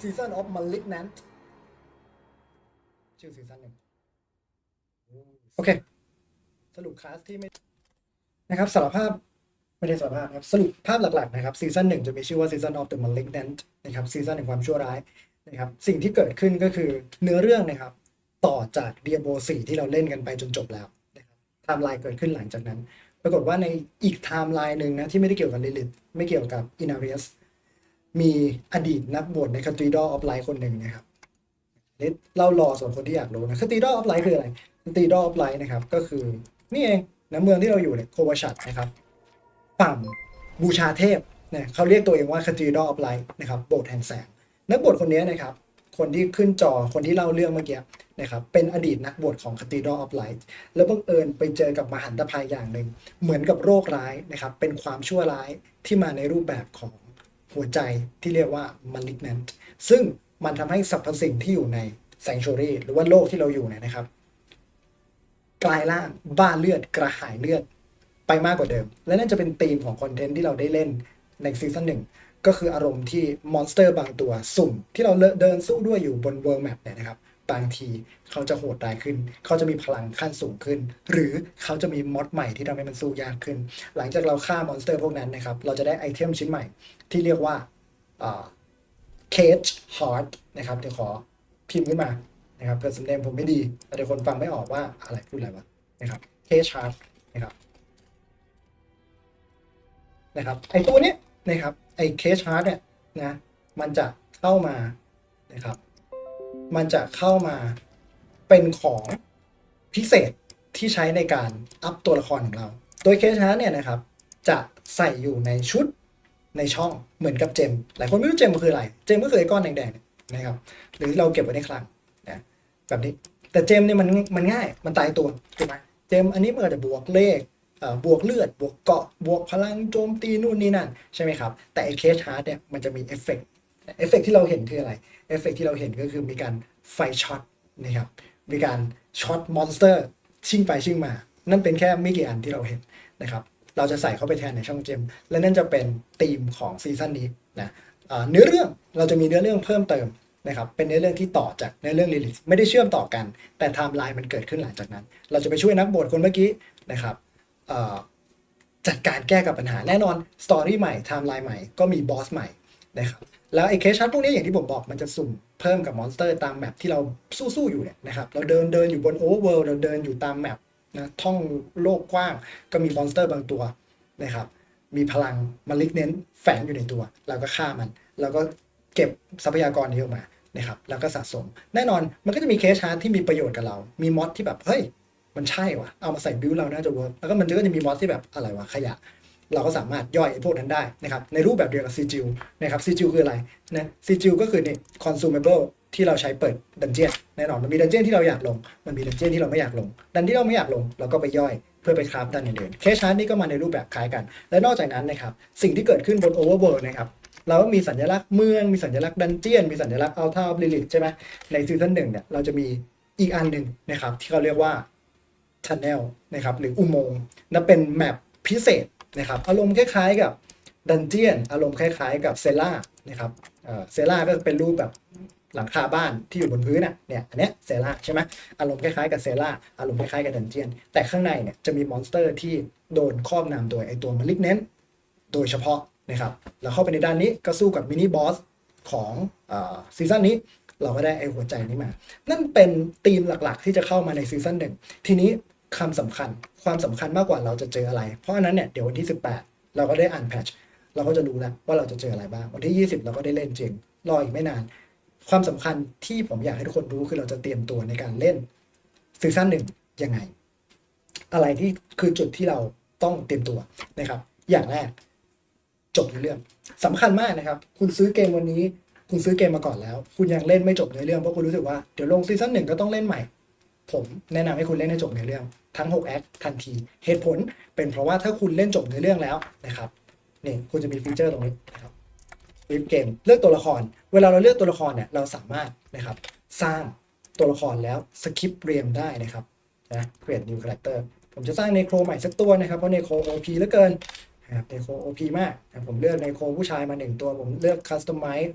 Season of Malignant ชื่อซีซั่นหนึ่งโอเค สรุปคลาสที่ไม่นะครับสารภาพไม่ได้สารภาพนะครับสรุปภาพหลักๆนะครับซีซั่นหนึ่งจะมีชื่อว่า Season of the Malignant นะครับซีซั่นแห่งความชั่วร้ายนะครับสิ่งที่เกิดขึ้นก็คือเนื้อเรื่องนะครับ ต่อจาก Diablo 4ที่เราเล่นกันไปจนจบแล้วนะครับไทม์ไลน์เกิดขึ้นหลังจากนั้น ปรากฏว่าในอีกไทม์ไลน์หนึ่งนะที่ไม่ได้เกี่ยวกับ Lilith ไม่เกี่ยวกับ Inarius มีอดีตนักบวชใน Cathedral of Light คนหนึ่งนะครับนี่เล่ารอสำหรับคนที่อยากรู้นะ Cathedral of Light คืออะไร Cathedral of Light นะครับ ก็คือนี่เองนะเมืองที่เราอยู่เนี่ยโควชัดนะครับฝั่งบูชาเทพเนี่ยเขาเรียกตัวเองว่า Cathedral of Light นะครับโบสถ์แห่งแสง นักบวชคนนี้นะครับ คนที่ขึ้นจอคนที่เล่าเรื่องเมื่อกี้นะครับเป็นอดีตนักบวชของ Cathedral of Light แล้วบังเอิญไปเจอกับมหันตภัยอย่างหนึ่ง เหมือนกับโรคร้ายนะครับเป็นความชั่วร้ายที่มาในรูปแบบของ หัวใจที่เรียกว่า malignant ซึ่งมันทำให้สรรพสิ่งที่อยู่ใน sanctuary หรือว่าโลกที่เราอยู่เนี่ยนะครับ กลายร่างบ้าเลือดกระหายเลือดไปมากกว่าเดิม และนั่นจะเป็นธีมของคอนเทนต์ที่เราได้เล่นในซีซั่นหนึ่งก็คืออารมณ์ที่มอนสเตอร์บางตัวสุ่ม ที่เราเดินสู้ด้วยอยู่บนเวิร์แมปเนี่ยนะครับ บางทีเขาจะโหดร้ายขึ้น เขาจะมีพลังขั้นสูงขึ้น หรือเขาจะมีมอดใหม่ที่ทำให้มันสู้ยากขึ้น หลังจากเราฆ่ามอนสเตอร์พวกนั้นนะครับ เราจะได้ไอเทมชิ้นใหม่ ที่เรียกว่าเคจฮาร์ดนะครับ เดี๋ยวขอพิมพ์ขึ้นมานะครับเผื่อสำเนียงผมไม่ดีแต่เดี๋ยวคนฟังไม่ออกว่าอะไรพูดอะไรวะนะครับเคจฮาร์ดนะครับนะครับไอตัวนี้นะครับไอเคจฮาร์ดเนี่ยนะมันจะเข้ามานะครับ มันจะเข้ามาเป็นของพิเศษที่ใช้ในการอัพตัวละครของเรา โดยเคสฮาร์ดเนี่ยนะครับ จะใส่อยู่ในชุดในช่องเหมือนกับเจม หลายคนไม่รู้เจมมันคืออะไร เจมก็คือไอ้ก้อนแดงๆนะครับ หรือเราเก็บไว้ในคลังนะแบบนี้ แต่เจมเนี่ยมันมันง่าย มันตายตัวถูกไหมเจมอันนี้มันก็จะบวกเลขบวกเลือด บวกเกาะ บวกพลังโจมตีนู่นนี่นั่น ใช่ไหมครับ แต่ไอ้เคสฮาร์ดเนี่ยมันจะมีเอฟเฟกต์เอฟเฟกต์ที่เราเห็นคืออะไร เอฟเฟกต์ที่เราเห็นก็คือมีการไฟช็อตนะครับมีการช็อตมอนสเตอร์ชิ่งไปชิ่งมา นั่นเป็นแค่ไม่กี่อันที่เราเห็นนะครับเราจะใส่เข้าไปแทนในช่องเจม และนั่นจะเป็นธีมของซีซั่นนี้นะเนื้อเรื่องเราจะมีเนื้อเรื่องเพิ่มเติมนะครับเป็นเนื้อเรื่องที่ต่อจากเนื้อเรื่องลิลิไม่ได้เชื่อมต่อกัน แต่ไทม์ไลน์มันเกิดขึ้นหลังจากนั้น เราจะไปช่วยนักบวชคนเมื่อกี้นะครับจัดการแก้กับปัญหาแน่นอนสตอรี่ใหม่ไทม์ไลน์ใหม่ก็มีบอสใหม่นะครับ แล้วไอ้เคสชัดพวกนี้อย่างที่ผมบอกมันจะสุ่มเพิ่มกับมอนสเตอร์ตามแมปที่เราสู้ๆอยู่เนี่ยนะครับเราเดินเดินอยู่บนโอเวอร์เวิลด์เราเดินอยู่ตามแมปนะท่องโลกกว้างก็มีมอนสเตอร์บางตัวนะครับมีพลังมาลิกเน้นแฝงอยู่ในตัว เราก็ฆ่ามัน แล้วก็เก็บทรัพยากรนี้ออกมานะครับแล้วก็สะสม แน่นอนมันก็จะมีเคสชาร์ที่มีประโยชน์กับเรา มีมอดที่แบบเฮ้ยมันใช่วะเอามาใส่บิวเราน่าจะเวิร์กแล้วก็มันก็จะมีมอดที่แบบอะไรวะขยะ เราก็สามารถย่อยไอ้พวกนั้นได้นะครับในรูปแบบเดียวกับซีจิลนะครับซีจิลคืออะไรนะซีจิลก็คือนี่ consumable ที่เราใช้เปิดดันเจียนแน่นอนมันมีดันเจียนที่เราอยากลง มันมีดันเจียนที่เราไม่อยากลง ดันที่เราไม่อยากลงเราก็ไปย่อยเพื่อไปคราฟดันอื่นๆเคชาร์นี่ก็มาในรูปแบบคล้ายกัน และนอกจากนั้นนะครับสิ่งที่เกิดขึ้นบน overworld นะครับเราก็มีสัญลักษณ์เมือง มีสัญลักษณ์ดันเจียน มีสัญลักษณ์อัลทาบลิลิตใช่ไหมในซีซั่นหนึ่งเนี่ยเราจะมีอีกอันหนึ่งนะครับที่เขาเรียกว่าชันแนลนะครับหรืออุโมงค์นั่นเป็นแมปพิเศษ นะครับอารมณ์คล้ายๆกับดันเจียน อารมณ์คล้ายๆกับเซล่านะครับเซล่าก็เป็นรูปแบบหลังคาบ้านที่อยู่บนพื้นน่ะเนี่ยอันเนี้ยเซล่าใช่ไหมอารมณ์คล้ายๆกับเซล่าอารมณ์คล้ายๆกับดันเจียน แต่ข้างในเนี่ยจะมีมอนสเตอร์ที่โดนครอบงำโดยไอตัวมาลิกเน้นโดยเฉพาะนะครับแล้วเข้าไปในด้านนี้ก็สู้กับมินิบอสของซีซั่นนี้เราก็ได้ไอหัวใจนี้มา นั่นเป็นธีมหลักๆ ที่จะเข้ามาในซีซั่นหนึ่งทีนี้ คำสำคัญ ความสำคัญมากกว่าเราจะเจออะไร เพราะอันนั้นเนี่ยเดี๋ยววันที่ 18 เราก็ได้อ่านแพทชเราก็จะรู้แล้วว่าเราจะเจออะไรบ้าง วันที่ 20 เราก็ได้เล่นจริง รออีกไม่นาน ความสำคัญที่ผมอยากให้ทุกคนรู้คือเราจะเตรียมตัวในการเล่นซีซั่นหนึ่งยังไง อะไรที่คือจุดที่เราต้องเตรียมตัวนะครับ อย่างแรกจบในเรื่องสำคัญมากนะครับ คุณซื้อเกมวันนี้ คุณซื้อเกมมาก่อนแล้ว คุณยังเล่นไม่จบในเรื่องเพราะคุณรู้สึกว่าเดี๋ยวลงซีซั่นหนึ่งก็ต้องเล่นใหม่ ผมแนะนำให้คุณเล่นให้จบในเรื่องทั้ง6แอคทันที เหตุผลเป็นเพราะว่าถ้าคุณเล่นจบในเรื่องแล้วนะครับนี่คุณจะมีฟีเจอร์ตรงนี้นะครับวิปเกมเลือกตัวละคร เวลาเราเลือกตัวละครเนี่ยเราสามารถนะครับสร้างตัวละครแล้วสคริปเรียมได้นะครับนะ create new character ผมจะสร้างเนโครใหม่สักตัวนะครับ เพราะเนโคร OP เหลือเกินนะครับเนโค OP มากนะผมเลือกเนโครผู้ชายมาหนึ่งตัว ผมเลือก Customize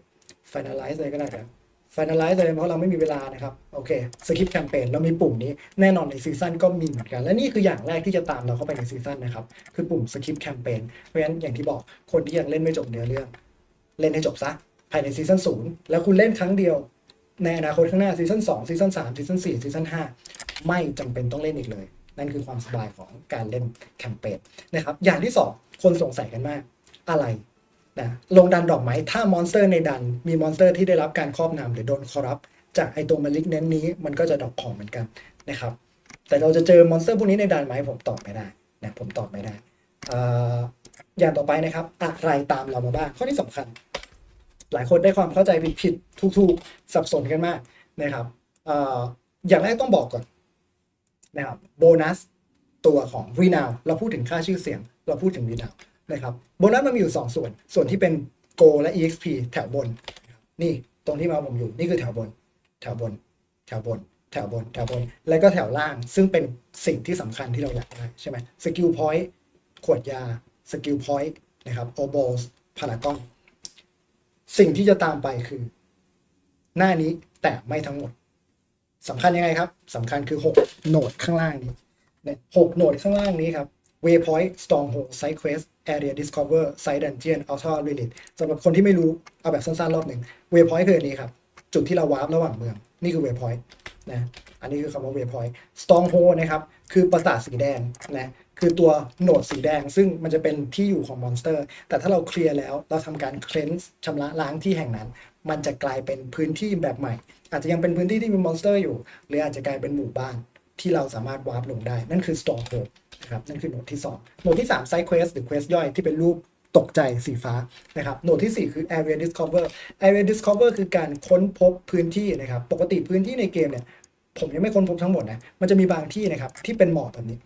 finalize เลยก็ได้ครับ finalize เลยเพราะเราไม่มีเวลานะครับโอเค skip campaign เรามีปุ่มนี้แน่นอนในซีซั่นก็มีเหมือนกัน และนี่คืออย่างแรกที่จะตามเราเข้าไปในซีซั่นนะครับ คือปุ่ม skip campaign เพราะฉะนั้นอย่างที่บอกคนที่ยังเล่นไม่จบเนื้อเรื่อง เล่นให้จบซะภายในซีซั่นศูนย์แล้วคุณเล่นครั้งเดียว ในอนาคตข้างหน้าซีซั่น2ซีซั่น3ซีซั่น4ซีซั่น5ไม่จำเป็นต้องเล่นอีกเลย นั่นคือความสบายของการเล่นแคมเปญนะครับอย่างที่2คนสงสัยกันมากอะไร นะลงดันดอกไหมถ้ามอนสเตอร์ในดัน มีมอนสเตอร์ที่ได้รับการครอบงำหรือโดนคอรัปจากไอตัวมาลิกเน้นนี้มันก็จะดอกของเหมือนกันนะครับ แต่เราจะเจอมอนสเตอร์พวกนี้ในดันไหมผมตอบไม่ได้นะผมตอบไม่ได้เอ่อย่างต่อไปนะครับ อะไรตามเรามาบ้างข้อที่สำคัญ หลายคนได้ความเข้าใจผิดผิดถูกๆสับสนกันมากนะครับออย่างแรกต้องบอกก่อนนะครับโบนัสตัวของรีนาวเราพูดถึงค่าชื่อเสียง เราพูดถึงรีนาว นะครับโบนัสมันมีอยู่ 2 ส่วน ส่วนที่เป็น Go และ EXP แถวบน นี่ตรงที่มาผมอยู่นี่คือแถวบน แถวบน แถวบน แถวบน แถวบน แล้วก็แถวล่าง ซึ่งเป็นสิ่งที่สำคัญที่เราอยากได้ใช่ไหมสกิลพอยต์ขวดยาสกิลพอยต์นะครับโอโบสพารากอนสิ่งที่จะตามไปคือ หน้านี้แต่ไม่ทั้งหมดสำคัญยังไงครับสำคัญคือ 6 โหนดข้างล่างนี้เนี่ยหกโหนดข้างล่างนี้ครับ Waypoint Stronghold Side Quest Area Discover Side Dungeon Outer Relic สำหรับคนที่ไม่รู้เอาแบบสั้นๆ รอบหนึ่ง Waypoint คืออันนี้ครับ จุดที่เราวาร์ประหว่างเมือง นี่คือ Waypoint นะอันนี้คือคำว่า Waypoint Stronghold นะครับ คือปราสาทสีแดงนะคือตัวโหนดสีแดง ซึ่งมันจะเป็นที่อยู่ของมอนสเตอร์ แต่ถ้าเราเคลียร์แล้วเราทำการเคลนส์ชำระล้างที่แห่งนั้น มันจะกลายเป็นพื้นที่แบบใหม่ อาจจะยังเป็นพื้นที่ที่มีมอนสเตอร์อยู่ หรืออาจจะกลายเป็นหมู่บ้านที่เราสามารถวาร์ปลงได้ นั่นคือ Stronghold นะครับนั่นคือโหนดที่ 2 โหนดที่ 3 Side Quest หรือ Quest ย่อยที่เป็นรูปตกใจสีฟ้านะครับโหนดทีสี่ 4 คือ Area Discover Area Discover คือการค้นพบพื้นที่นะครับ ปกติพื้นที่ในเกมเนี่ยผมยังไม่ค้นพบทั้งหมดนะ มันจะมีบางที่นะครับที่เป็นหมอกแบบนี้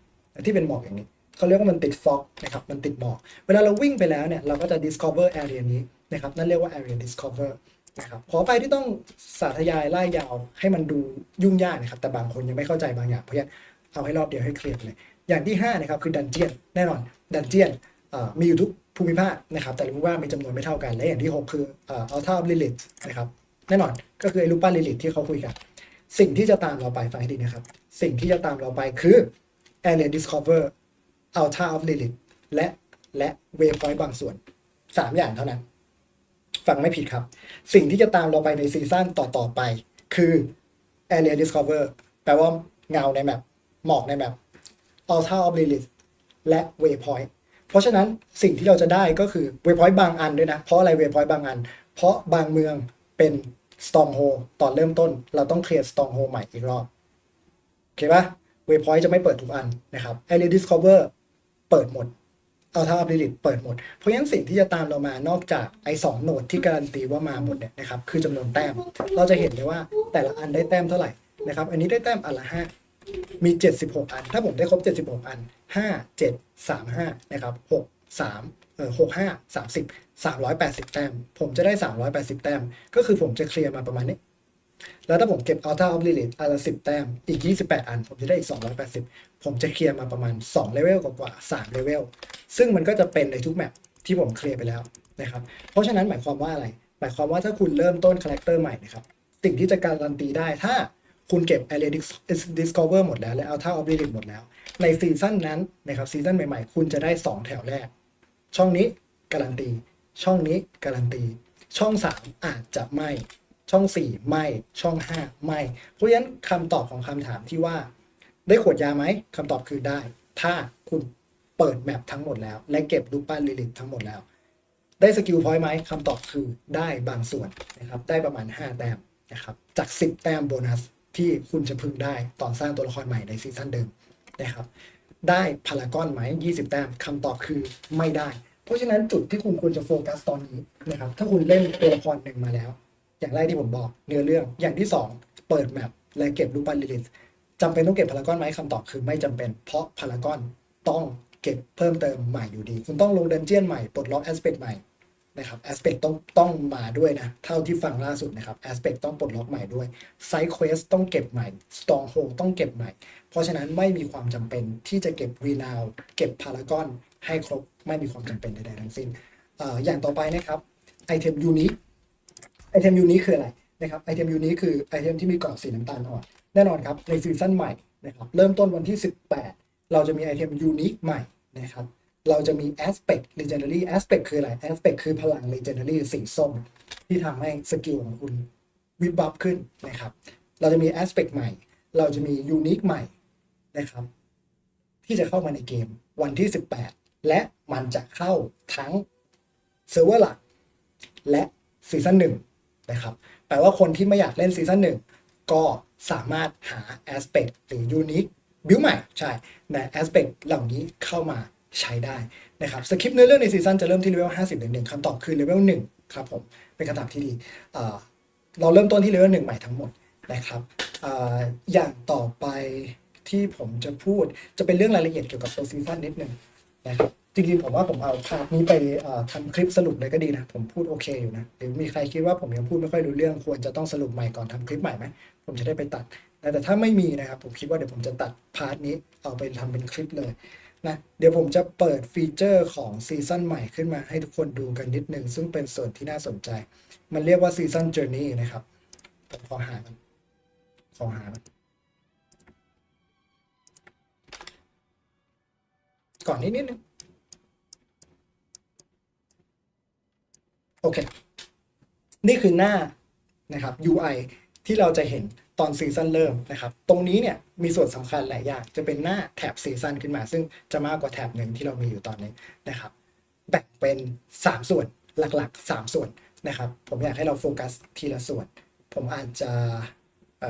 ที่เป็นหมอกอย่างนี้เขาเรียกว่ามันติดฟอกนะครับ มันติดหมอก เวลาเราวิ่งไปแล้วเนี่ย เราก็จะ discover area นี้นะครับ นั่นเรียกว่า area discover นะครับ ขอไปที่ต้องสาธยายไล่ยาวให้มันดูยุ่งยากนะครับ แต่บางคนยังไม่เข้าใจบางอย่าง เพราะฉะนั้นเอาให้รอบเดียวให้เคลียร์เลย อย่างที่5นะครับคือดันเจียนแน่นอนดันเจียนมีอยู่ทุกภูมิภาคนะครับแต่รู้ว่ามีจำนวนไม่เท่ากัน และอย่างที่ 6 คืออ่อ Altar of Lilith นะครับแน่นอนก็คือไอรูปปั้นลิลิทที่เขาคุยกัน สิ่งที่จะตามเราไปฟังให้ดีนะครับ สิ่งที่จะตามเราไปคือ Area Discover Altar of Lilith และและ Waypoint บางส่วน 3 อย่างเท่านั้น ฟังไม่ผิดครับ สิ่งที่จะตามเราไปในซีซั่นต่อ ๆ ไป คือ Area Discover แปลว่าเงาในแมปหมอกในแมป Altar of Lilith และ Waypoint เพราะฉะนั้นสิ่งที่เราจะได้ก็คือ Waypoint บางอันด้วยนะ เพราะอะไร Waypoint บางอัน เพราะบางเมืองเป็น Stronghold ตอนเริ่มต้น เราต้องเคลียร์ Stronghold ใหม่อีกรอบ โอเคปะ Waypoint จะไม่เปิดทุกอันนะครับ Area Discover เปิดหมด Altar of Lilith เปิดหมด เพราะฉะนั้นสิ่งที่จะตามเรามานอกจากไอ้สองโหนดที่การันตีว่ามาหมดเนี่ยนะครับคือจำนวนแต้ม เราจะเห็นเลยว่าแต่ละอันได้แต้มเท่าไหร่นะครับ อันนี้ได้แต้มอันละห้า มี 76 อัน ถ้าผมได้ครบ 76 อัน 5 7 3 5 นะครับ 6 3เออ6 5 30 380แต้ม ผมจะได้380แต้ม ก็คือผมจะเคลียร์มาประมาณนี้ แล้วถ้าผมเก็บ Altar of Lilith อันละ10แต้ม อีก28อัน ผมจะได้อีก280ผมจะเคลียร์มาประมาณ2เลเวลกว่าๆ3เลเวล ซึ่งมันก็จะเป็นในทุกแมปที่ผมเคลียร์ไปแล้วนะครับ เพราะฉะนั้นหมายความว่าอะไร หมายความว่าถ้าคุณเริ่มต้นคาแรคเตอร์ใหม่นะครับ สิ่งที่จะการันตีได้ถ้า คุณเก็บ Area Discover หมดแล้ว และ Altar of Lilith หมดแล้ว ในซีซั่นนั้นนะครับซีซั่นใหม่ๆ คุณจะได้ 2 แถวแรก ช่องนี้การันตี ช่องนี้การันตี ช่อง 3 อาจจะไม่ ช่อง 4 ไม่ช่อง 5 ไม่ เพราะฉะนั้นคำตอบของคำถามที่ว่า ได้ขวดยาไหมคำตอบคือได้ ถ้าคุณเปิดแมปทั้งหมดแล้ว และเก็บรูปปั้นลิลิตทั้งหมดแล้ว ได้สกิลพอยต์ไหมคำตอบคือได้บางส่วนนะครับได้ประมาณ 5 แต้มนะครับจาก 10 แต้มโบนัส ที่คุณจะพึงได้ตอนสร้างตัวละครใหม่ในซีซั่นเดิมนะครับ ได้พารากอนไหม 20 แต้มคำตอบคือไม่ได้ เพราะฉะนั้นจุดที่คุณควรจะโฟกัสตอนนี้นะครับ ถ้าคุณเล่นตัวละครหนึ่งมาแล้ว อย่างแรกที่ผมบอกเนื้อเรื่อง อย่างที่ 2 เปิดแมปและเก็บรูปปั้นลิลิตจำเป็นต้องเก็บพารากอนไหมคำตอบคือไม่จำเป็น เพราะพารากอนต้องเก็บเพิ่มเติมใหม่อยู่ดี คุณต้องลงเดนเจียนใหม่ปลดล็อกแอสเปกใหม่ นะครับแอสเปกต้องต้องมาด้วยนะ เท่าที่ฟังล่าสุดนะครับแอสเปกต้องปลดล็อกใหม่ด้วยไซ d ์เควสต้องเก็บใหม่สตองโฮต้องเก็บใหม่ เพราะฉะนั้นไม่มีความจำเป็นที่จะเก็บรีนาวเก็บพารากอนให้ครบไม่มีความจำเป็นใดๆทั้งสิ้นอออย่างต่อไปนะครับไอเทมยูนิคไอเทมยูนิคคืออะไรนะครับไอเทมยูนิคคือไอเทมที่มีกรอบสีน้ำตาลอ่อนแน่นอนครับในซีซั่นใหม่นะครับเริ่มต้นวันที่ 18 เราจะมีไอเทมยูนิคใหม่นะครับ เราจะมี aspect legendary aspect คืออะไร aspect คือพลัง legendary สีส้ม ที่ทำให้สกิลของคุณวิบวับขึ้นนะครับ เราจะมี aspect ใหม่ เราจะมี unique ใหม่นะครับ ที่จะเข้ามาในเกมวันที่ 18 และมันจะเข้าทั้งเซิร์ฟเวอร์หลัก และซีซั่นหนึ่งนะครับ แปลว่าคนที่ไม่อยากเล่นซีซั่นหนึ่งก็สามารถหา aspect หรือ unique บิวใหม่ ใช่ใน aspect เหล่านี้เข้ามา ใช้ได้นะครับสคริปต์เนื้อเรื่องในซีซั่นจะเริ่มที่เลเวล50หนึ่งคำตอบคือเลเวลหนึ่งครับผมเป็นคำตอบที่ดีเราเริ่มต้นที่เลเวลหนึ่งใหม่ทั้งหมดนะครับออย่างต่อไปที่ผมจะพูดจะเป็นเรื่องรายละเอียดเกี่ยวกับตัวซีซั่นนิดนึงนะครับจริงๆผมว่าผมเอาพาร์ทนี้ไปเอ่อทำคลิปสรุปเลยก็ดีนะ ผมพูดโอเคอยู่นะ หรือมีใครคิดว่าผมยังพูดไม่ค่อยรู้เรื่อง ควรจะต้องสรุปใหม่ก่อนทำคลิปใหม่ไหมผมจะได้ไปตัด แต่ถ้าไม่มีนะครับ ผมคิดว่าเดี๋ยวผมจะตัดพาร์ทนี้เอาไปทำเป็นคลิปเลย นะเดี๋ยวผมจะเปิดฟีเจอร์ของซีซั่นใหม่ขึ้นมาให้ทุกคนดูกันนิดนึง ซึ่งเป็นส่วนที่น่าสนใจ มันเรียกว่าซีซั่นเจอร์นี่นะครับผมขอหามันขอหามันก่อนนิดนิดนึงโอเค นี่คือหน้านะครับ UI ที่เราจะเห็น ตอนซีซั่นเริ่มนะครับ ตรงนี้เนี่ยมีส่วนสำคัญหลายอย่าง จะเป็นหน้าแท็บซีซั่นขึ้นมา ซึ่งจะมากกว่าแท็บหนึ่งที่เรามีอยู่ตอนนี้นะครับ แบ่งเป็น 3 ส่วนหลักๆ 3 ส่วนนะครับ ผมอยากให้เราโฟกัสทีละส่วน ผมอาจจะ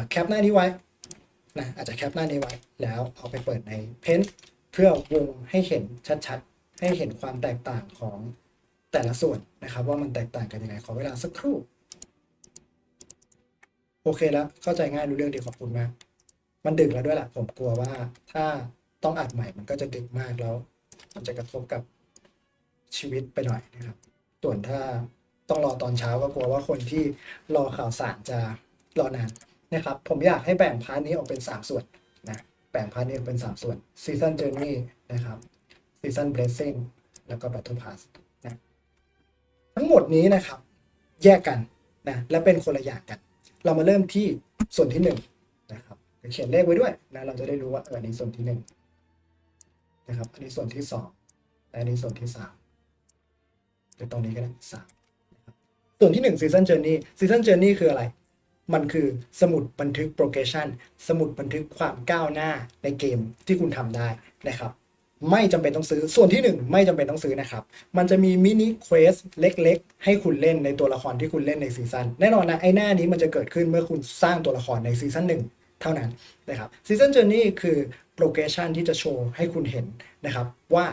แคปหน้านี้ไว้นะอาจจะแคปหน้านี้ไว้ แล้วเอาไปเปิดในเพนเพื่อวงให้เห็นชัดๆ ให้เห็นความแตกต่างของแต่ละส่วนนะครับ ว่ามันแตกต่างกันยังไงขอเวลาสักครู่ โอเคแล้วเข้าใจง่ายรู้เรื่องดีขอบคุณมาก มันดึกแล้วด้วยแหละผมกลัวว่า ถ้าต้องอัดใหม่มันก็จะดึกมากแล้ว มันจะกระทบกับชีวิตไปหน่อยนะครับ ส่วนถ้าต้องรอตอนเช้าก็กลัวว่าคนที่รอข่าวสารจะรอนานนะครับ ผมอยากให้แบ่งพาร์ทนี้ออกเป็น 3 ส่วนนะแบ่งพาร์ทนี้ออกเป็น 3 ส่วน Season Journey นะครับ Season Blessing แล้วก็ Battle Pass นะทั้งหมดนี้นะครับ แยกกันนะและเป็นคนละอย่างกัน เรามาเริ่มที่ส่วนที่หนึ่งนะครับเขียนเลขไว้ด้วยนะเราจะได้รู้ว่าอันนี้ส่วนที่หนึ่งนะครับอันนี้ส่วนที่สองและอันนี้ส่วนที่สามเดี๋ยวตรงนี้ก็ได้สามส่วนที่หนึ่ง season journey season journey คืออะไร มันคือสมุดบันทึก progression สมุดบันทึกความก้าวหน้าในเกมที่คุณทำได้นะครับ ไม่จำเป็นต้องซื้อส่วนที่หนึ่งไม่จำเป็นต้องซื้อนะครับ มันจะมีมินิเควสเล็กๆ ให้คุณเล่นในตัวละครที่คุณเล่นในซีซั่นแน่นอนนะไอ้หน้านี้มันจะเกิดขึ้นเมื่อคุณสร้างตัวละครในซีซั่นหนึ่งเท่านั้นนะครับซีซั่นเจอร์นี่คือโปรเกรชันที่จะโชว์ให้คุณเห็นนะครับ ว่า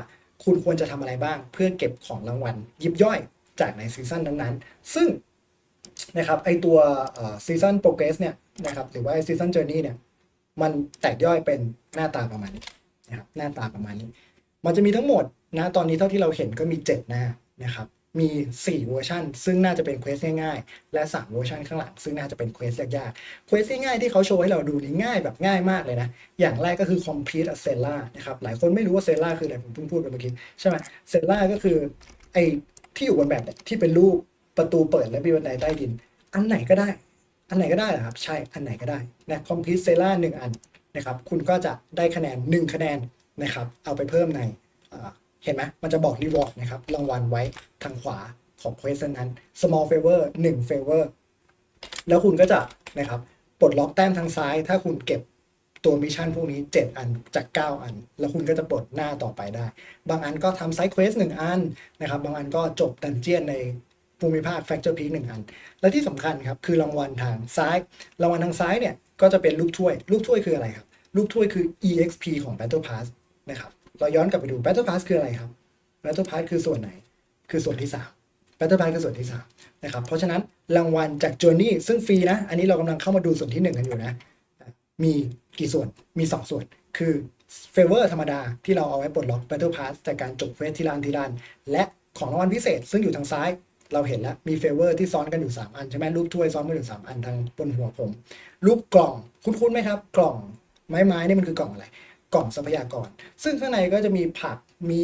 คุณควรจะทำอะไรบ้างเพื่อเก็บของรางวัล ยิบย่อยจากในซีซั่นนั้นๆ ซึ่งนะครับไอตัวซีซั่นโปรเกรสเนี่ยนะครับหรือว่าซีซั่นเจอร์นี่เนี่ยมันแตกย่อยเป็นหน้าตาประมาณนี้ นะครับหน้าตาประมาณนี้ มันจะมีทั้งหมดนะตอนนี้เท่าที่เราเห็นก็มี 7 หน้านะครับมี 4 เวอร์ชันซึ่งน่าจะเป็นเควสง่ายๆ และ 3 เวอร์ชันข้างหลัง ซึ่งน่าจะเป็นเควสยากๆเควสง่ายๆที่เขาโชว์ให้เราดูนี่ง่ายแบบง่ายมากเลยนะ อย่างแรกก็คือ complete a cella นะครับหลายคนไม่รู้ว่า cella คืออะไรผมเพิ่งพูดไปเมื่อกี้ใช่ไหม cella ก็คือไอ้ที่อยู่บนแบบที่เป็นรูปประตูเปิดและมีบันไดใต้ดิน อันไหนก็ได้ อันไหนก็ได้เหรอครับ ใช่อันไหนก็ได้นะ complete cella หนึ่งอัน นะครับคุณก็จะได้คะแนน 1 คะแนนนะครับเอาไปเพิ่มในเห็นไหมมันจะบอก reward นะครับรางวัลไว้ทางขวาของ quest นั้น small favor 1 favor แล้วคุณก็จะนะครับปลดล็อกแต้มทางซ้าย ถ้าคุณเก็บตัวมิชชั่นพวกนี้ 7 อันจาก 9 อัน แล้วคุณก็จะปลดหน้าต่อไปได้ บางอันก็ทำไซด์เควสหนึ่งอันนะครับ บางอันก็จบดันเจียนในภูมิภาค Factor Peak หนึ่งอัน และที่สำคัญครับ คือรางวัลทางซ้าย รางวัลทางซ้ายเนี่ย ก็จะเป็นลูกถ้วยลูกถ้วยคืออะไรครับลูกถ้วยคือ EXP ของ Battle Pass นะครับ เราย้อนกลับไปดู Battle Pass คืออะไรครับ Battle Pass คือส่วนไหน คือส่วนที่ 3 Battle Pass คือส่วนที่3นะครับ เพราะฉะนั้นรางวัลจาก Journey ซึ่งฟรีนะ อันนี้เรากำลังเข้ามาดูส่วนที่ 1 กันอยู่นะ มีกี่ส่วน มี 2 ส่วน คือ Favor ธรรมดาที่เราเอาไว้ปลดล็อก Battle Pass จากการจบเฟสทีละอันทีละอันและของรางวัลพิเศษ ซึ่งอยู่ทางซ้าย เราเห็นแล้วมี Favor ที่ซ้อนกันอยู่ 3 อันใช่ไหมรูปถ้วยซ้อนกันอยู่ 3 อันทางบนหัวผม รูปกล่องคุ้นๆไหมครับ กล่องไม้ไม้นี่มันคือกล่องอะไร กล่องทรัพยากร ซึ่งข้างในก็จะมีผักมี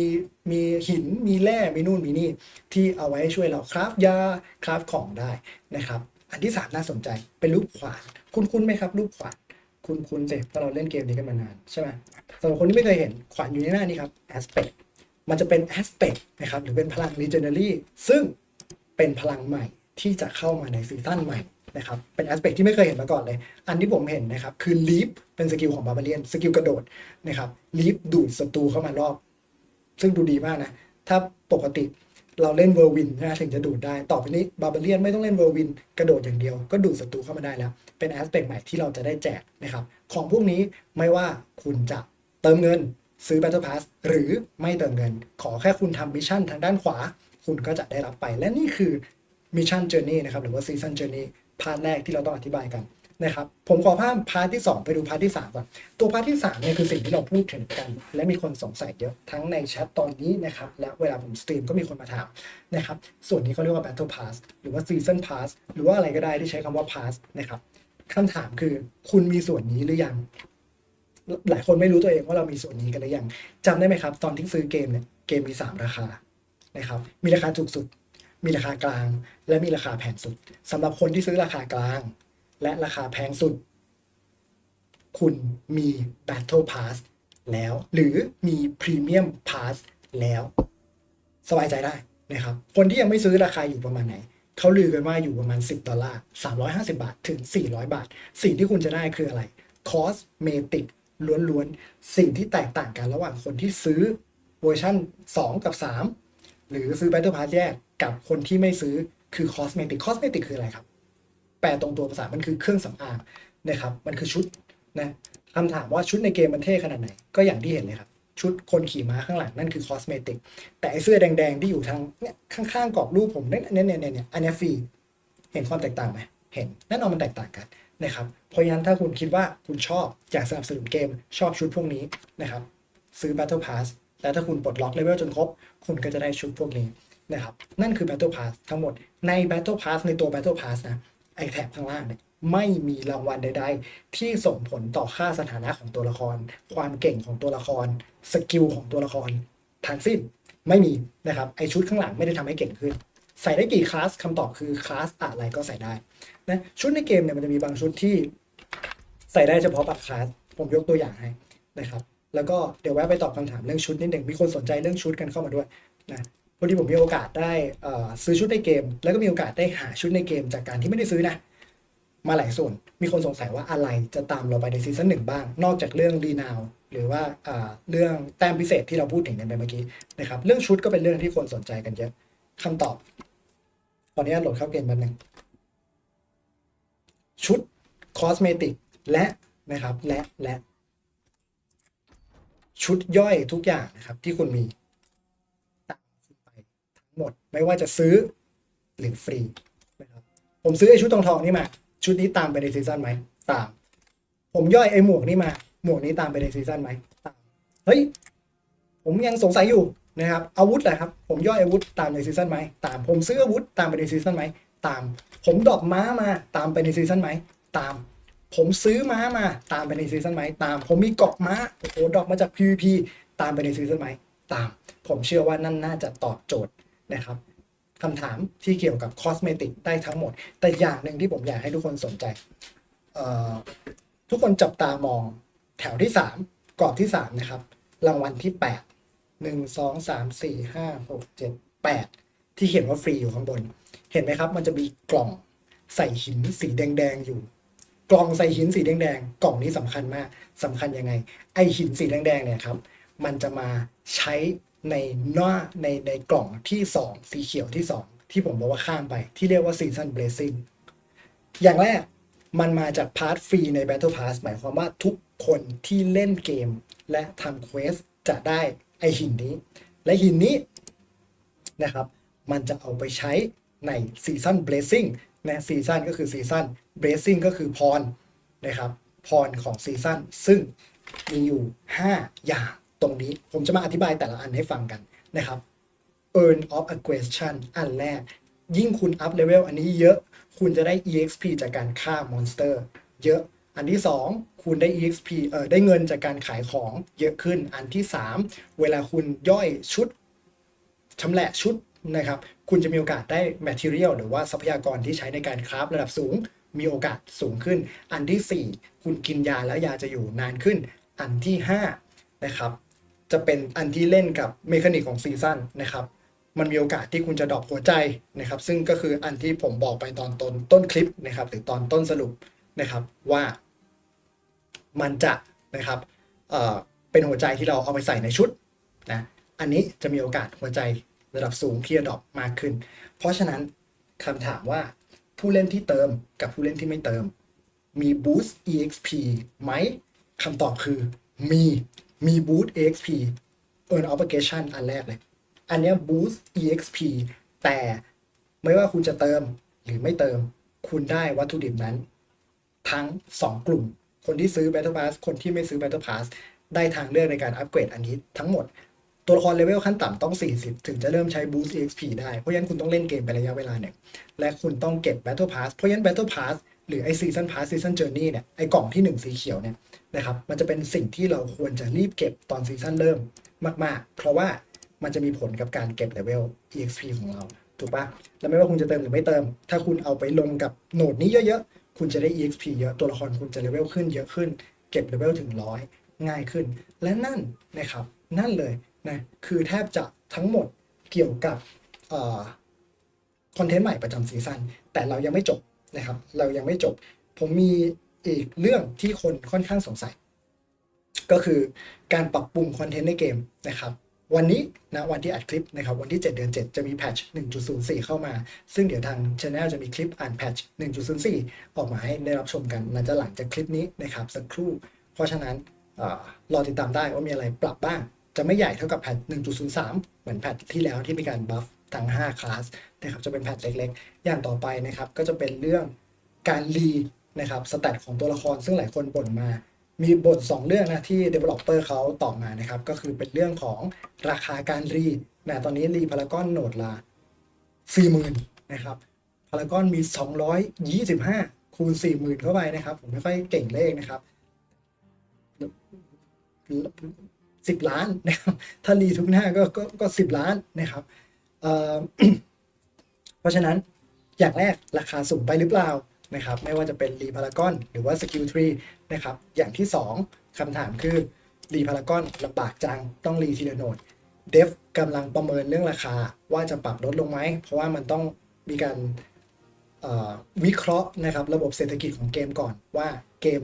มีหินมีแร่มีนู่นมีนี่ที่เอาไว้ช่วยเราคราฟยาคราฟของได้นะครับ อันที่สามน่าสนใจเป็นรูปขวานคุ้นๆไหมครับรูปขวานคุ้นๆสิเพราะเราเล่นเกมนี้กันมานานใช่ไหมสำหรับคนที่ไม่เคยเห็นขวานอยู่ในหน้านี้ครับ aspect มันจะเป็น aspect นะครับหรือเป็นพลัง legendary ซึ่ง เป็นพลังใหม่ที่จะเข้ามาในซีซั่นใหม่นะครับเป็น aspect ที่ไม่เคยเห็นมาก่อนเลย อันที่ผมเห็นนะครับ คือ leap เป็นสกิลของ barbarian สกิลกระโดดนะครับ leap ดูดศัตรูเข้ามารอบ ซึ่งดูดีมากนะ ถ้าปกติเราเล่นเวอร์วินนะถึงจะดูดได้ ต่อไปนี้บา r าเ r ียนไม่ต้องเล่นเวอร์วินกระโดดอย่างเดียว ก็ดูดศัตรูเข้ามาได้แล้ว เป็นแอสเปกใหม่ที่เราจะได้แจกนะครับ ของพวกนี้ไม่ว่าคุณจะเติมเงินซื้อ Battle Pass หรือไม่เติมเงิน ขอแค่คุณทำมิชชั่นทางด้านขวา คุณก็จะได้รับไป และนี่คือมิชชั่นเจอร์นี่นะครับหรือว่าซีซันเจอร์นี่พาร์ทแรกที่เราต้องอธิบายกันนะครับผมขอพาพาร์ทที่ 2 ไปดูพาร์ทที่3ก่อนตัวพาร์ทที่3เนี่ยคือสิ่งที่เราพูดถึงกัน และมีคนสงสัยเยอะทั้งในแชทตอนนี้นะครับและเวลาผมสตรีมก็มีคนมาถามนะครับส่วนนี้เขาเรียกว่า Battle Pass หรือว่า Season Pass หรือว่าอะไรก็ได้ที่ใช้คำว่า Pass นะครับคำถามคือคุณมีส่วนนี้หรือยัง หลายคนไม่รู้ตัวเองว่าเรามีส่วนนี้กันหรือยังจำได้ไหมครับ ตอนที่ซื้อเกมเนี่ยเกมมี 3 ราคา นะครับ มีราคาถูกสุด มีราคากลาง และมีราคาแพงสุดสำหรับคนที่ซื้อราคากลาง และราคาแพงสุด คุณมี Battle Pass แล้ว หรือมี Premium Pass แล้ว สบายใจได้นะครับ คนที่ยังไม่ซื้อราคาอยู่ประมาณไหนเขาลือกันว่าอยู่ประมาณ 10 ดอลลาร์ 350 บาท ถึง 400 บาท สิ่งที่คุณจะได้คืออะไร Cosmetic ล้วนๆ สิ่งที่แตกต่างกันระหว่างคนที่ซื้อเวอร์ชัน2 กับ 3 หรือซื้อ Battle Pass แยกกับคนที่ไม่ซื้อคือ Cosmetic Cosmetic คืออะไรครับ แปลตรงตัวภาษา มันคือเครื่องสำอางนะครับ มันคือชุดนะคำถามว่าชุดในเกมมันเท่ขนาดไหน ก็อย่างที่เห็นเลยครับ ชุดคนขี่ม้าข้างหลังนั่นคือคอสเมติกแต่ไอเสื้อแดง ๆ ที่อยู่ทางเนี่ยข้างๆกรอบรูปผมเนี่ยเนี่ยเนี่ยเนี่ยอันนี้ฟรีเห็นความแตกต่างไหมเห็นแน่นอนมันแตกต่างกันนะครับ เพราะฉะนั้นถ้าคุณคิดว่าคุณชอบอยากสนับสนุนเกมชอบชุดพวกนี้นะครับ ซื้อ Battle Pass แล้วถ้าคุณปลดล็อกเลเวลจนครบ คุณก็จะได้ชุดพวกนี้นะครับ นั่นคือ Battle Pass ทั้งหมด ใน Battle Pass ในตัว Battle Pass นะ ไอแถบข้างล่างเนี่ยไม่มีรางวัลใด ๆ ที่ส่งผลต่อค่าสถานะของตัวละคร ความเก่งของตัวละคร สกิลของตัวละครทั้งสิ้นไม่มีนะครับ ไอชุดข้างหลังไม่ได้ทำให้เก่งขึ้น ใส่ได้กี่คลาสคำตอบคือคลาสอะไรก็ใส่ได้นะชุดในเกมเนี่ยมันจะมีบางชุดที่ ใส่ได้เฉพาะบัตรคลาส ผมยกตัวอย่างให้นะครับ แล้วก็เดี๋ยวแวะไปตอบคำถามเรื่องชุดนิดหนึ่งมีคนสนใจเรื่องชุดกันเข้ามาด้วยนะพอดีผมมีโอกาสได้ซื้อชุดในเกม แล้วก็มีโอกาสได้หาชุดในเกม จากการที่ไม่ได้ซื้อนะ มาหลายส่วน มีคนสงสัยว่าอะไรจะตามเราไปในซีซั่นหนึ่งบ้าง นอกจากเรื่องรีนาวหรือว่าอ่าเรื่องแต้มพิเศษที่เราพูดถึงกันไปเมื่อกี้นะครับ เรื่องชุดก็เป็นเรื่องที่คนสนใจกันเยอะคำตอบตอนนี้โหลดเข้าเกมแป๊บนึงชุดคอสเมติกและนะครับและและ ชุดย่อยทุกอย่างนะครับ ที่คุณมีตามไปทั้งหมดไม่ว่าจะซื้อหรือฟรีนะครับผมซื้อไอ้ชุดทองทองนี่มา ชุดนี้ตามไปในซีซั่นไหมตาม ผมย่อยไอ้หมวกนี่มา หมวกนี้ตามไปในซีซั่นไหมตามเฮ้ยผมยังสงสัยอยู่นะครับอาวุธแหละครับผมย่อยอาวุธตามในซีซั่นไหมตามผมซื้ออาวุธตามไปในซีซั่นไหมตาม ผมดอปม้ามาตามไปในซีซั่นไหมตาม ผมซื้อม้ามาตามไปในซีซันไหมตาม ผมมีเกาะม้าโอ้โหดอปมาจาก PVP ตามไปในซีซันไหมตาม ผมเชื่อว่านั่นน่าจะตอบโจทย์นะครับคำถามที่เกี่ยวกับคอสเมติกได้ทั้งหมด แต่อย่างหนึ่งที่ผมอยากให้ทุกคนสนใจ ทุกคนจับตามองแถวที่สามกรอบที่สามนะครับ รางวัลที่แปดหนึ่งสองสามสี่ห้าหกเจ็ดแปดที่เขียนว่าฟรีอยู่ข้างบน เห็นไหมครับ มันจะมีกล่องใส่หินสีแดง ๆ อยู่ กล่องใส่หินสีแดงๆกล่องนี้สำคัญมากสำคัญยังไง ไอหินสีแดงๆเนี่ยครับ มันจะมาใช้ในหน้าในในกล่องที่สองสีเขียวที่สองที่ผมบอกว่าข้ามไป ที่เรียกว่า Season Blazing อย่างแรกมันมาจากพาร์ทฟรีใน Battle Pass หมายความว่าทุกคนที่เล่นเกมและทำเควสจะได้ไอหินนี้ และหินนี้นะครับ มันจะเอาไปใช้ในซีซั o น Blazing นะซีซันก็คือซีซั o น Blazing ก็คือพรนะครับพรของซีซั o นซึ่งมีอยู่ 5 อย่างตรงนี้ผมจะมาอธิบายแต่ละอันให้ฟังกันนะครับ Earn of Aggression อันแรก ยิ่งคุณอัพเลเวลอันนี้เยอะ คุณจะได้ EXP จากการฆ่ามอนสเตอร์เยอะอันที่ 2 คุณได้ EXP เอ่อได้เงินจากการขายของเยอะขึ้น อันที่ 3 เวลาคุณย่อยชุดชำแหละชุด นะครับ คุณจะมีโอกาสได้ material หรือว่าทรัพยากรที่ใช้ในการคราฟระดับสูง มีโอกาสสูงขึ้น อันทีสี่ 4 คุณกินยาแล้วยาจะอยู่นานขึ้น อันที่ 5 นะครับ จะเป็นอันที่เล่นกับเมคานิกของซีซั่นนะครับ มันมีโอกาสที่คุณจะดรอปหัวใจนะครับ ซึ่งก็คืออันที่ผมบอกไปตอนต้นต้นคลิปนะครับ หรือตอนต้นสรุปนะครับว่ามันจะนะครับเเป็นหัวใจที่เราเอาไปใส่ในชุดนะ อันนี้จะมีโอกาสหัวใจ ระดับสูงที่จะดอปมากขึ้น เพราะฉะนั้นคำถามว่าผู้เล่นที่เติมกับผู้เล่นที่ไม่เติม มี boost exp ไหมคำตอบคือมีมี boost exp earn obligation อันแรกเลย อันนี้ย boost exp แต่ไม่ว่าคุณจะเติมหรือไม่เติม คุณได้วัตถุดิบนั้น ทั้ง 2 กลุ่ม คนที่ซื้อ Battle Pass คนที่ไม่ซื้อ Battle Pass ได้ทางเลือกในการอัปเกรดอันนี้ทั้งหมด ตัวละครเลเวลขั้นต่ำต้อง 40 ถึงจะเริ่มใช้ Boost EXP ได้ เพราะฉะนั้นคุณต้องเล่นเกมไประยะเวลาหนึ่งและคุณต้องเก็บ Battle Pass เพราะฉะนั้น Battle Pass หรือไอ Season Pass Season Journey เนี่ยไอกล่องที่ 1 สีเขียวเนี่ยนะครับมันจะเป็นสิ่งที่เราควรจะรีบเก็บตอนซีซันเริ่มมาก ๆ เพราะว่ามันจะมีผลกับการเก็บเลเวล EXP ของเรา ถูกปะแล้วไม่ว่าคุณจะเติมหรือไม่เติม ถ้าคุณเอาไปลงกับโหนดนี้เยอะๆ คุณจะได้ EXP เยอะตัวละครคุณจะเลเวลขึ้นเยอะขึ้น เก็บเลเวลถึงร้อยง่ายขึ้น และนั่นนะครับนั่นเลย นะคือแทบจะทั้งหมดเกี่ยวกับคอนเทนต์ใหม่ประจำซีซั่นแต่เรายังไม่จบนะครับ เรายังไม่จบ ผมมีอีกเรื่องที่คนค่อนข้างสงสัย ก็คือการปรับปรุงคอนเทนต์ในเกมนะครับวันนี้นะวันที่อัดคลิปนะครับวันที่ 7 เดือน 7 จะมีแพทช์1.04 เข้ามา ซึ่งเดี๋ยวทางช anel จะมีคลิปอ่านแพทช์1.04 ออกมาให้ได้รับชมกันหลังจากหลังจากคลิปนี้นะครับสักครู่ เพราะฉะนั้นอรอติดตามได้ว่ามีอะไรปรับบ้าง จะไม่ใหญ่เท่ากับแพท 1.03 เหมือนแพทที่แล้วที่มีการบัฟทั้ง 5 คลาสนะครับจะเป็นแพทเล็กๆ อย่างต่อไปนะครับ ก็จะเป็นเรื่องการรีนะครับสแตทของตัวละครซึ่งหลายคนบ่นมา มีบทสองเรื่องนะที่ developer เขาตอบมานะครับ ก็คือเป็นเรื่องของราคาการรีนะตอนนี้รีพารากอนโหนดละสี่หมื่นนะครับพารากอนมี 225 คูณ 40,000 เข้าไปนะครับ ผมไม่ค่อยเก่งเลขนะครับ สิบล้านนะครับถ้ารีทุกหน้าก็ก็ก็สิบล้านนะครับเเพราะฉะนั้นอย่างแรกราคาสูงไปหรือเปล่านะครับ ไม่ว่าจะเป็นรีพารากอนหรือว่าสกิลทรีนะครับ อย่างที่ 2คำถามคือรีพารากอนลำบากจังต้องรีทีละโนดเดฟกำลังประเมินเรื่องราคาว่าจะปรับลดลงไหม เพราะว่ามันต้องมีการวิเคราะห์นะครับ ระบบเศรษฐกิจของเกมก่อนว่าเกม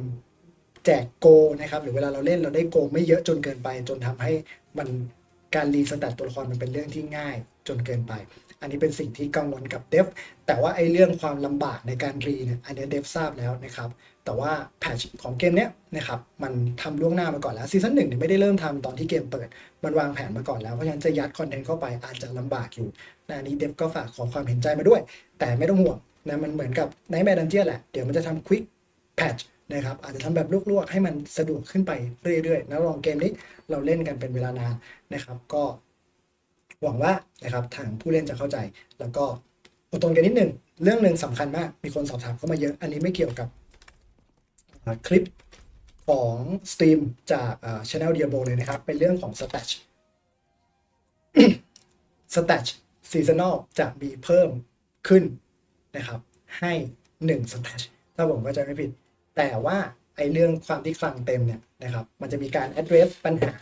แจกโกนะครับหรือเวลาเราเล่นเราได้โก ไม่เยอะจนเกินไป จนทำให้มันการรีสแตทตัวละครมันเป็นเรื่องที่ง่ายจนเกินไป อันนี้เป็นสิ่งที่กังวลกับเดฟแต่ว่าไอ้เรื่องความลำบากในการรีเนี่ยอันนี้เดฟทราบแล้วนะครับแต่ว่าแพทช์ของเกมเนี้ยนะครับมันทำล่วงหน้ามาก่อนแล้วซีซั่นหนึ่งเนี่ยไม่ได้เริ่มทำตอนที่เกมเปิด มันวางแผนมาก่อนแล้ว เพราะฉะนั้นจะยัดคอนเทนต์เข้าไปอาจจะลำบากอยู่นะอันนี้เดฟก็ฝากขอความเห็นใจมาด้วย แต่ไม่ต้องห่วงนะมันเหมือนกับในแมดันเจียแหละเดี๋ยวมันจะทำควิกแพทช์ นะครับอาจจะทำแบบลวกๆให้มันสะดวกขึ้นไปเรื่อยๆนะลองเกมนี้เราเล่นกันเป็นเวลานานนะครับ ก็หวังว่านะครับทางผู้เล่นจะเข้าใจ แล้วก็อดทนกันนิดหนึ่งเรื่องหนึ่งสำคัญมากมีคนสอบถามเข้ามาเยอะ อันนี้ไม่เกี่ยวกับคลิปของสตรีมจากช anel Diablo เลยนะครับ เป็นเรื่องของ Stat Stat Seasonal จะมีเพิ่มขึ้นนะครับ ให้1 Stat ถ้าผมก็จะไม่ผิด แต่ว่าไอ้เรื่องความที่คลังเต็มเนี่ยนะครับ มันจะมีการ address ปัญหา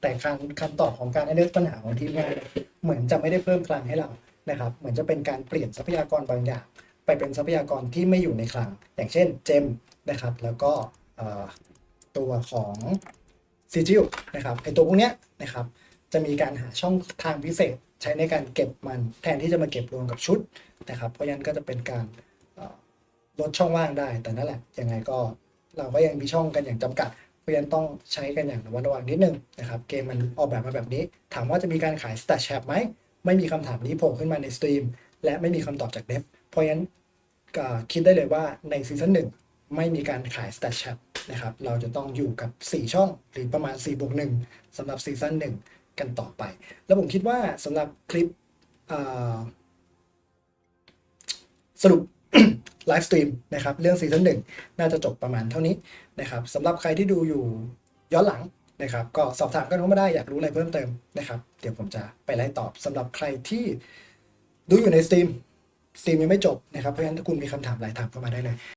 แต่คำคำตอบของการ address ปัญหาของทีมงานเหมือนจะไม่ได้เพิ่มคลังให้เรานะครับ เหมือนจะเป็นการเปลี่ยนทรัพยากรบางอย่าง ไปเป็นทรัพยากรที่ไม่อยู่ในคลัง อย่างเช่นเจมนะครับ แล้วก็ตัวของซีจิลนะครับไอตัวพวกเนี้ยนะครับ จะมีการหาช่องทางพิเศษใช้ในการเก็บมันแทนที่จะมาเก็บรวมกับชุดนะครับ เพราะฉะนั้นก็จะเป็นการ ลดช่องว่างได้ แต่นั่นแหละยังไงก็เราก็ยังมีช่องกันอย่างจำกัดเพราะฉะนั้นต้องใช้กันอย่างระมัดระวังนิดนึงนะครับ เกมมันออกแบบมาแบบนี้ ถามว่าจะมีการขาย s t a t Shop ไหม ไม่มีคำถามนี้โผล่ขึ้นมาในสตรีม และไม่มีคำตอบจากเดฟเพราะฉะนั้นก็คิดได้เลยว่าในซีซั่นหนึ่งไม่มีการขาย Stat Shop นะครับ เราจะต้องอยู่กับ 4 ช่องหรือประมาณ4บวก1สำหรับซีซั่นหนึ่งกันต่อไป แล้วผมคิดว่าสำหรับคลิปสรุป ไลฟ์สตรีมนะครับเรื่องซีซั่นหนึ่งน่าจะจบประมาณเท่านี้นะครับสำหรับใครที่ดูอยู่ย้อนหลังนะครับก็สอบถามกันเข้ามาได้อยากรู้อะไรเพิ่มเติมนะครับเดี๋ยวผมจะไปไล่ตอบสำหรับใครที่ดูอยู่ในสตรีมสตรีมยังไม่จบนะครับเพราะฉะนั้นถ้าคุณมีคำถามอะไรถามเข้ามาได้เลย